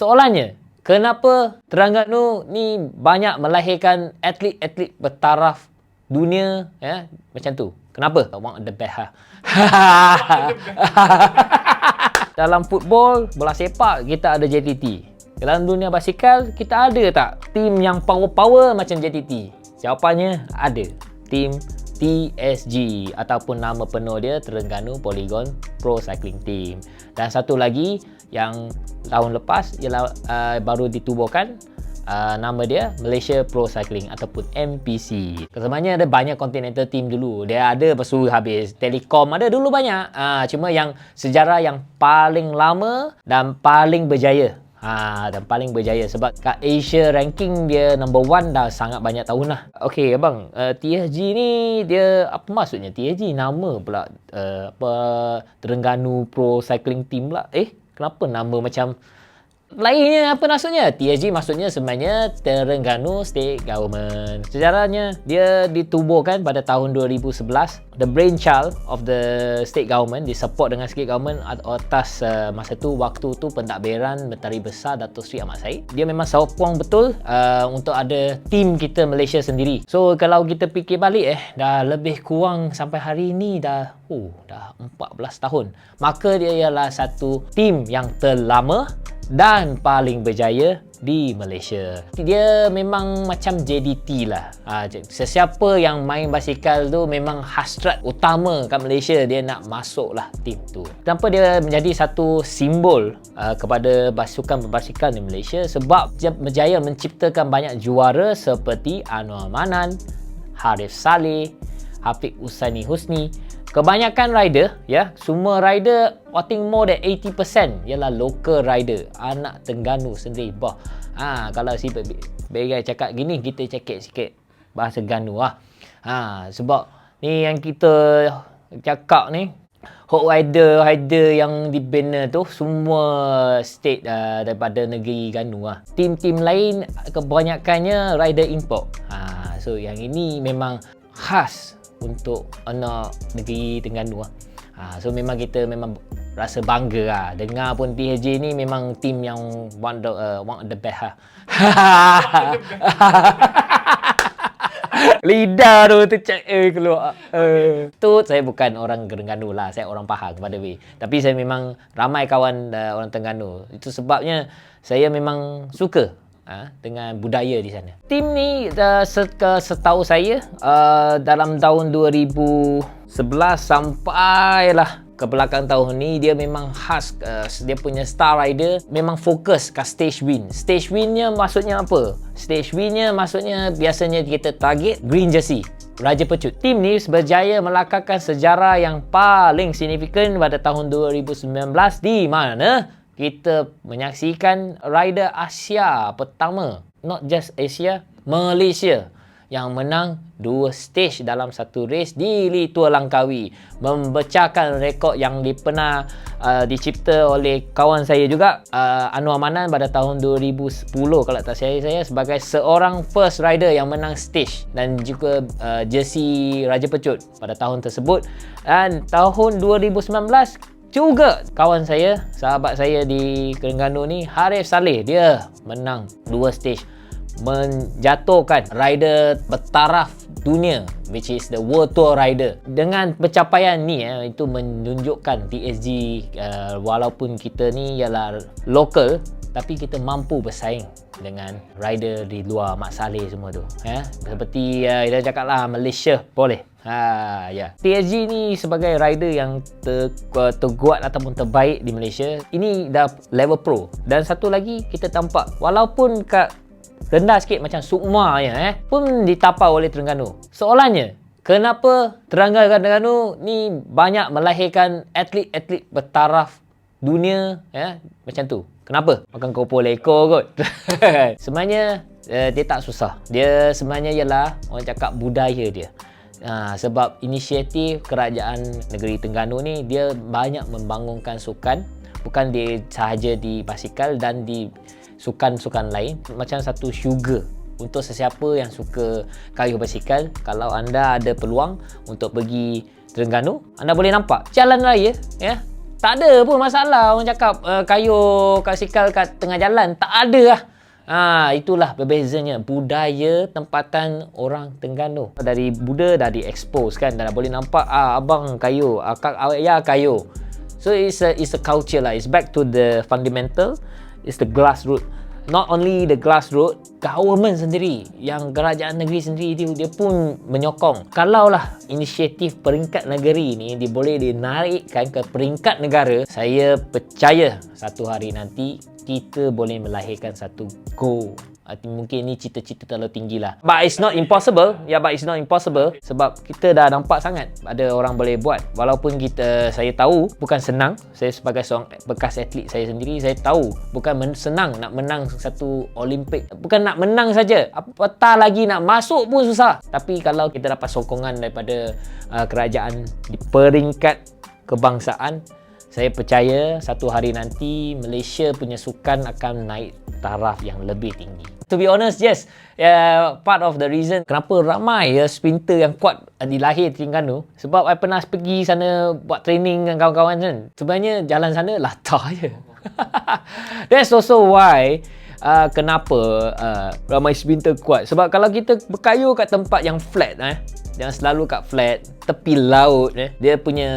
Soalannya, kenapa Terengganu ni banyak melahirkan atlet-atlet bertaraf dunia ya macam tu? Kenapa? Want the best ha. Dalam football, bola sepak kita ada JTT. Dalam dunia basikal kita ada tak tim yang power-power macam JTT? Jawapannya ada. Tim TSG ataupun nama penuh dia Terengganu Polygon Pro Cycling Team. Dan satu lagi yang tahun lepas ialah uh, baru ditubuhkan uh, nama dia Malaysia Pro Cycling ataupun MPC. Sebenarnya ada banyak continental team dulu. Dia ada pasu habis. Telekom ada dulu banyak. Uh, cuma yang sejarah yang paling lama dan paling berjaya Ha, dan paling berjaya sebab kat Asia ranking dia number one dah sangat banyak tahun lah. Okay abang, uh, TSG ni dia apa maksudnya TSG? Nama pula uh, apa Terengganu Pro Cycling Team pula. Eh, kenapa nama macam Lainnya apa maksudnya? TSG maksudnya sebenarnya Terengganu State Government. Sejarahnya dia ditubuhkan pada tahun 2011. The brainchild of the state government disupport dengan state government atas uh, masa tu waktu tu pentadbiran Menteri Besar Datuk Seri Ahmad Said. Dia memang sokong betul uh, untuk ada tim kita Malaysia sendiri. So kalau kita fikir balik eh dah lebih kurang sampai hari ini dah oh dah 14 tahun. Maka dia ialah satu tim yang terlama dan paling berjaya di Malaysia. Dia memang macam JDT lah. Ha, sesiapa yang main basikal tu memang hasrat utama kat Malaysia dia nak masuk lah tim tu. Kenapa dia menjadi satu simbol uh, kepada basukan berbasikal di Malaysia? Sebab dia berjaya menciptakan banyak juara seperti Anwar Manan, Harif Saleh, Hafiq Usani Husni Kebanyakan rider, ya, semua rider, I think more than 80% ialah local rider, anak Tengganu sendiri. Bah, ha, kalau si Begai cakap gini, kita cakap sikit bahasa Ganu lah. Ha, sebab ni yang kita cakap ni, hot rider, rider yang dibina tu, semua state uh, daripada negeri Ganu lah. Tim-tim lain, kebanyakannya rider import. Ha, so, yang ini memang khas untuk anak negeri Terengganu lah. Ha, so memang kita memang rasa bangga lah. Dengar pun THJ ni memang tim yang one, the, uh, one of the best lah. Lidah tu tercek eh keluar. Uh, tu saya bukan orang Terengganu lah. Saya orang Pahang kepada way. Tapi saya memang ramai kawan uh, orang Terengganu. Itu sebabnya saya memang suka ha, dengan budaya di sana. Tim ni uh, setahu saya uh, dalam tahun 2011 sampailah ke belakang tahun ni dia memang khas uh, dia punya star rider memang fokus ke stage win. Stage winnya maksudnya apa? Stage winnya maksudnya biasanya kita target green jersey. Raja Pecut. Tim ni berjaya melakarkan sejarah yang paling signifikan pada tahun 2019 di mana kita menyaksikan rider Asia pertama not just Asia Malaysia yang menang dua stage dalam satu race di Litua Langkawi membecahkan rekod yang pernah uh, dicipta oleh kawan saya juga uh, Anwar Manan pada tahun 2010 kalau tak saya saya sebagai seorang first rider yang menang stage. Dan juga uh, jersey Raja Pecut pada tahun tersebut. Dan tahun 2019 juga kawan saya, sahabat saya di Terengganu ni, Harif Saleh, dia menang dua stage menjatuhkan rider bertaraf dunia which is the world tour rider dengan pencapaian ni eh, itu menunjukkan TSG uh, walaupun kita ni ialah local tapi kita mampu bersaing dengan rider di luar Mak Saleh semua tu eh? seperti uh, kita cakap lah Malaysia boleh Ha ya. TSG ni sebagai rider yang ter, terkuat ataupun terbaik di Malaysia. Ini dah level pro. Dan satu lagi kita tampak walaupun kat rendah sikit macam Sukma ya eh pun ditapau oleh Terengganu. Soalannya, kenapa Terengganu ni banyak melahirkan atlet-atlet bertaraf dunia ya macam tu? Kenapa? Makan kopol ekor kot. sebenarnya uh, dia tak susah. Dia sebenarnya ialah orang cakap budaya dia. Ha, sebab inisiatif kerajaan negeri Tengganu ni dia banyak membangunkan sukan bukan dia sahaja di basikal dan di sukan-sukan lain macam satu sugar untuk sesiapa yang suka kayuh basikal kalau anda ada peluang untuk pergi Terengganu anda boleh nampak jalan raya ya Tak ada pun masalah orang cakap uh, kayuh kat sikal kat tengah jalan. Tak ada lah. Ha, itulah berbezanya budaya tempatan orang Tengganu. Dari Buddha dah di-expose kan. Dah boleh nampak ah, abang kayu, akak awak ya kayu. So it's a, it's a culture lah. It's back to the fundamental. It's the grassroots. Not only the grassroots, government sendiri, yang kerajaan negeri sendiri dia, dia pun menyokong. Kalaulah inisiatif peringkat negeri ni dia boleh dinaikkan ke peringkat negara, saya percaya satu hari nanti kita boleh melahirkan satu go mungkin ni cita-cita terlalu tinggi lah. But it's not impossible. Ya, yeah, but it's not impossible. Sebab kita dah nampak sangat ada orang boleh buat. Walaupun kita, saya tahu bukan senang. Saya sebagai seorang bekas atlet saya sendiri, saya tahu bukan men- senang nak menang satu Olimpik. Bukan nak menang saja. Apatah lagi nak masuk pun susah. Tapi kalau kita dapat sokongan daripada uh, kerajaan di peringkat kebangsaan, saya percaya satu hari nanti Malaysia punya sukan akan naik taraf yang lebih tinggi. To be honest, yes, uh, part of the reason kenapa ramai ya sprinter yang kuat dilahir di Terengganu sebab saya pernah pergi sana buat training dengan kawan-kawan kan. Sebenarnya jalan sana latah je. That's also why uh, kenapa uh, ramai sprinter kuat. Sebab kalau kita berkayuh kat tempat yang flat eh, yang selalu kat flat, tepi laut eh, dia punya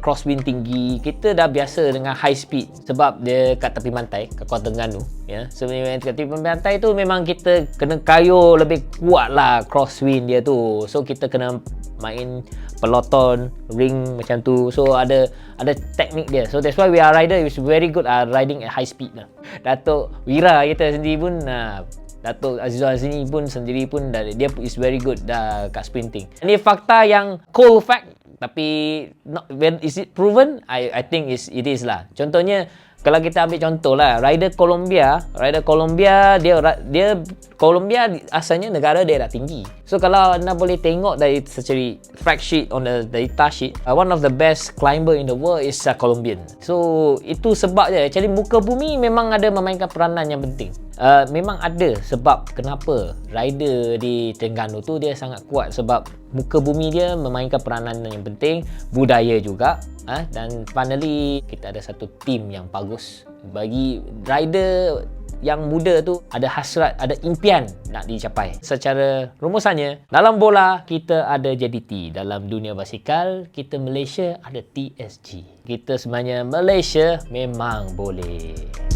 crosswind tinggi. Kita dah biasa dengan high speed sebab dia kat tepi pantai, kat Kuala Terengganu ya. Sebenarnya kat tepi pantai tu memang kita kena kayuh lebih kuat lah crosswind dia tu. So kita kena main peloton, ring macam tu. So ada ada teknik dia. So that's why we are rider is very good at riding at high speed lah. Datuk Wira kita sendiri pun uh, Datuk Azizul Azini pun sendiri pun dah, dia is very good dah kat sprinting. Ini fakta yang cool fact tapi not, when is it proven? I I think is it is lah. Contohnya kalau kita ambil contoh lah rider Colombia rider Colombia dia dia Colombia asalnya negara daerah tinggi. So kalau anda boleh tengok dari secara fact sheet on the data sheet uh, one of the best climber in the world is a Colombian. So itu sebab je muka bumi memang ada memainkan peranan yang penting Uh, memang ada sebab kenapa rider di Terengganu tu dia sangat kuat sebab muka bumi dia memainkan peranan yang penting budaya juga uh, dan finally kita ada satu team yang bagus bagi rider yang muda tu ada hasrat, ada impian nak dicapai. Secara rumusannya, dalam bola kita ada JDT, dalam dunia basikal kita Malaysia ada TSG. Kita sebenarnya Malaysia memang boleh.